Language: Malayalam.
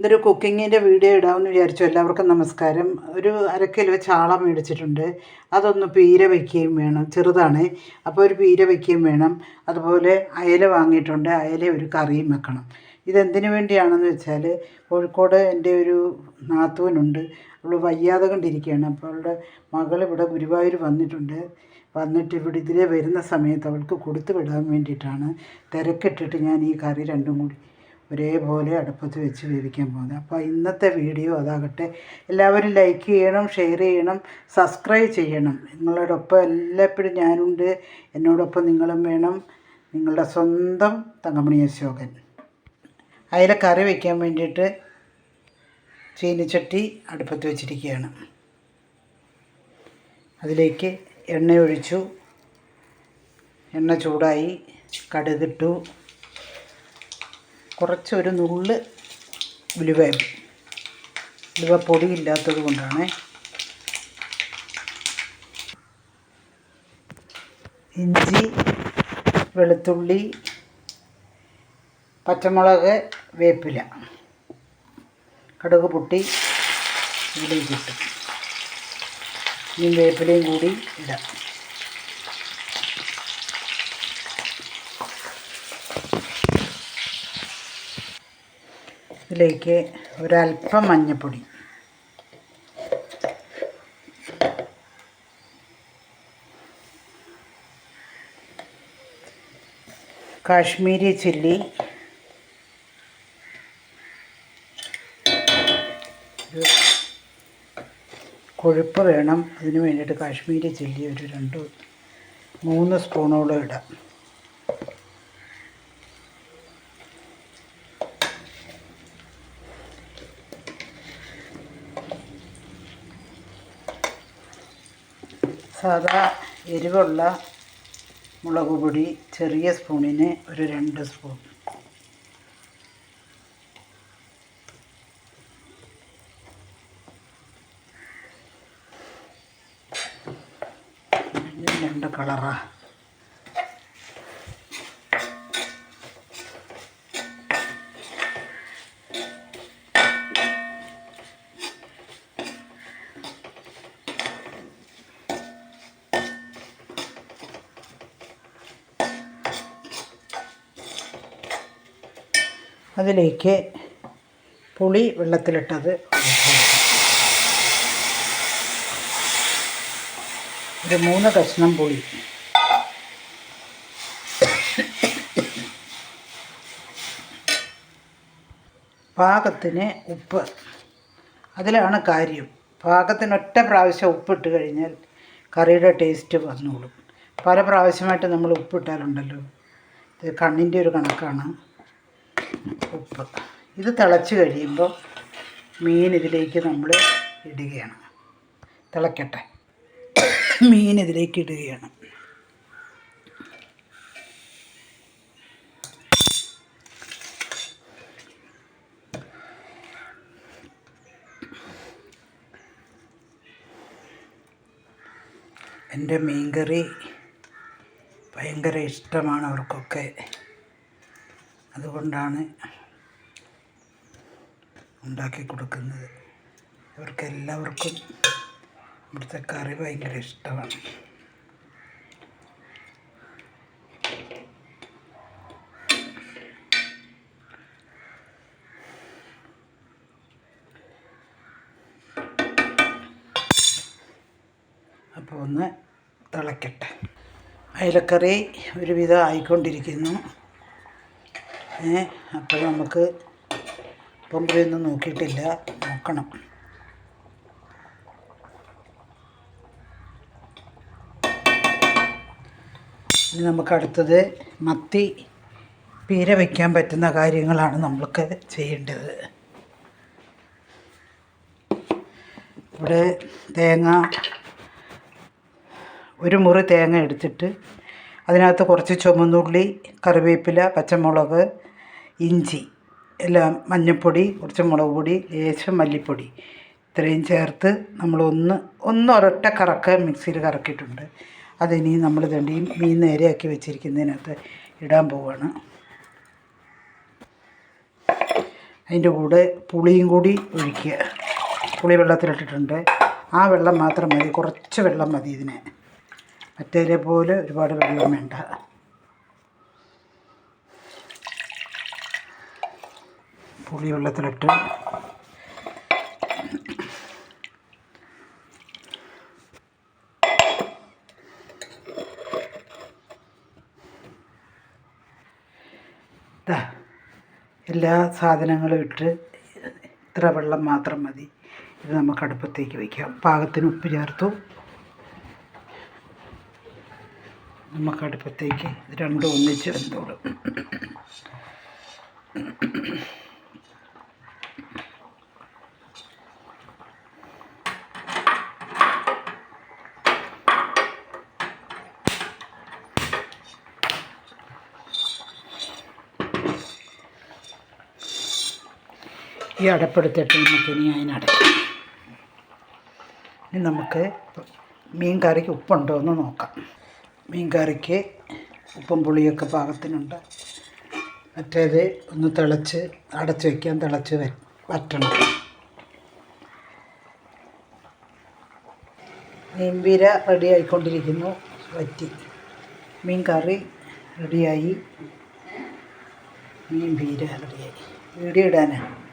ഇതൊരു കുക്കിങ്ങിന്റെ വീഡിയോ ഇടാമെന്ന് വിചാരിച്ചു. എല്ലാവർക്കും നമസ്കാരം. ഒരു അരക്കിലോ കിലോ ചാള മേടിച്ചിട്ടുണ്ട്. അതൊന്ന് പീര വയ്ക്കുകയും വേണം. ചെറുതാണ്. അപ്പോൾ ഒരു പീര വയ്ക്കുകയും വേണം. അതുപോലെ അയല വാങ്ങിയിട്ടുണ്ട്. അയല ഒരു കറിയും വെക്കണം. ഇതെന്തിനു വേണ്ടിയാണെന്ന് വെച്ചാൽ കോഴിക്കോട് എന്റെ ഒരു നാത്തൂനുണ്ട്. അവൾ വയ്യാതെ കണ്ടിരിക്കുകയാണ്. അപ്പോൾ അവളുടെ മകൾ ഇവിടെ ഗുരുവായൂർ വന്നിട്ടുണ്ട്. വന്നിട്ട് ഇവിടെ ഇതിലെ വരുന്ന സമയത്ത് അവൾക്ക് കൊടുത്തു വിടാൻ വേണ്ടിയിട്ടാണ്. തിരക്കിട്ടിട്ട് ഞാൻ ഈ കറി രണ്ടും കൂടി ഒരേപോലെ അടുപ്പത്ത് വെച്ച് വേവിക്കാൻ പോകുന്നത്. അപ്പോൾ ഇന്നത്തെ വീഡിയോ അതാകട്ടെ. എല്ലാവരും ലൈക്ക് ചെയ്യണം ഷെയർ ചെയ്യണം സബ്സ്ക്രൈബ് ചെയ്യണം. നിങ്ങളോടൊപ്പം എല്ലായ്പ്പോഴും ഞാനുണ്ട്. എന്നോടൊപ്പം നിങ്ങളും വേണം. നിങ്ങളുടെ സ്വന്തം തങ്കമണി അശോകൻ. അതിലെ കറി വയ്ക്കാൻ വേണ്ടിയിട്ട് ചീനിച്ചട്ടി അടുപ്പത്ത് വെച്ചിരിക്കുകയാണ്. അതിലേക്ക് എണ്ണ ഒഴിച്ചു. എണ്ണ ചൂടായി. കടുകിട്ടു. കുറച്ചൊരു നുള്ള് ഉലുവ. ഉലുവ പൊടിയില്ലാത്തത് കൊണ്ടാണ്. ഇഞ്ചി വെളുത്തുള്ളി പച്ചമുളക് വേപ്പില. കടുക് പൊട്ടി ഇതിലേക്ക് ഇട്ടു ഇനി വേപ്പിലയും കൂടി ഇടാം. ഇതിലേക്ക് ഒരല്പം മഞ്ഞൾപ്പൊടി കാശ്മീരി ചില്ലി. കൊഴുപ്പ് വേണം. അതിന് വേണ്ടിയിട്ട് കാശ്മീരി ചില്ലി ഒരു രണ്ട് മൂന്ന് സ്പൂണോളം ഇടാം. സാധാ എരിവുള്ള മുളക് പൊടി ചെറിയ സ്പൂണിന് ഒരു രണ്ട് സ്പൂൺ. രണ്ട് കളറാ. അതിലേക്ക് പുളി വെള്ളത്തിലിട്ടത് ഒരു മൂന്ന് കഷ്ണം പുളി. പാകത്തിന് ഉപ്പ്. അതിലാണ് കാര്യം. പാകത്തിന് ഒറ്റ പ്രാവശ്യം ഉപ്പിട്ട് കഴിഞ്ഞാൽ കറിയുടെ ടേസ്റ്റ് വന്നോളും. പല പ്രാവശ്യമായിട്ട് നമ്മൾ ഉപ്പിട്ടാലുണ്ടല്ലോ ഇത് കണ്ണിന്റെ ഒരു കണക്കാണ്. ഉപ്പ് ഇത് തിളച്ച് കഴിയുമ്പോൾ മീൻ ഇതിലേക്ക് നമ്മൾ ഇടുകയാണ്. തിളക്കട്ടെ. മീൻ ഇതിലേക്ക് ഇടുകയാണ്. എന്റെ മീൻകറി ഭയങ്കര ഇഷ്ടമാണ് അവർക്കൊക്കെ. അതുകൊണ്ടാണ് ഉണ്ടാക്കി കൊടുക്കുന്നത്. അവർക്ക് എല്ലാവർക്കും ഇവിടുത്തെ കറി ഭയങ്കര ഇഷ്ടമാണ്. അപ്പോൾ ഒന്ന് തിളക്കട്ടെ. അയലക്കറി ഒരുവിധം ആയിക്കൊണ്ടിരിക്കുന്നു. അപ്പോൾ നമുക്ക് പൊമ്പയൊന്നും നോക്കിയിട്ടില്ല. നോക്കണം. ഇനി നമുക്ക് അടുത്തത് മത്തി പീര വയ്ക്കാൻ പറ്റുന്ന കാര്യങ്ങളാണ് നമ്മൾക്ക് ചെയ്യേണ്ടത്. ഇവിടെ തേങ്ങ ഒരു മുറി തേങ്ങ എടുത്തിട്ട് അതിനകത്ത് കുറച്ച് ചുമന്നുള്ളി കറിവേപ്പില പച്ചമുളക് ഇഞ്ചി എല്ലാം മഞ്ഞൾപ്പൊടി കുറച്ച് മുളക് പൊടി ലേശം മല്ലിപ്പൊടി. ഇത്രയും ചേർത്ത് നമ്മളൊന്ന് ഒന്ന് ഒരൊറ്റ കറക്ക മിക്സിയിൽ കറക്കിയിട്ടുണ്ട്. അതിനി നമ്മൾ തണ്ടി മീൻ നേരെയാക്കി വെച്ചിരിക്കുന്നതിനകത്ത് ഇടാൻ പോവുകയാണ് അതിന്റെ കൂടെ പുളിയും കൂടി ഒഴിക്കുക. പുളി വെള്ളത്തിലിട്ടിട്ടുണ്ട്. ആ വെള്ളം മാത്രം മതി. കുറച്ച് വെള്ളം മതി ഇതിന്. മറ്റേതിലെ പോലെ ഒരുപാട് വെള്ളം വേണ്ട. പുളി വെള്ളത്തിലിട്ട് എല്ലാ സാധനങ്ങളും ഇട്ട് ഇത്ര വെള്ളം മാത്രം മതി. ഇത് നമുക്ക് അടുപ്പത്തേക്ക് വയ്ക്കാം പാകത്തിന് ഉപ്പ് ചേർത്തു. നമുക്ക് അടുപ്പത്തേക്ക് ഇത് രണ്ടും ഒന്നിച്ച് വെന്തോളും ഈ അടപ്പെടുത്തിട്ട് നമുക്ക് ഇനി അതിനടയ്ക്കാം ഇനി നമുക്ക് മീൻ കറിക്ക് ഉപ്പുണ്ടോ എന്ന് നോക്കാം. മീൻ കറിക്ക് ഉപ്പും പുളിയൊക്കെ പാകത്തിനുണ്ട്. മറ്റേത് ഒന്ന് തിളച്ച് അടച്ച് വയ്ക്കാൻ തിളച്ച് വറ്റണം. മീൻപീര റെഡി ആയിക്കൊണ്ടിരിക്കുന്നു. വറ്റി. മീൻ കറി റെഡിയായി മീൻ പീര റെഡിയായി വീഡിയോ ഇടാനാണ്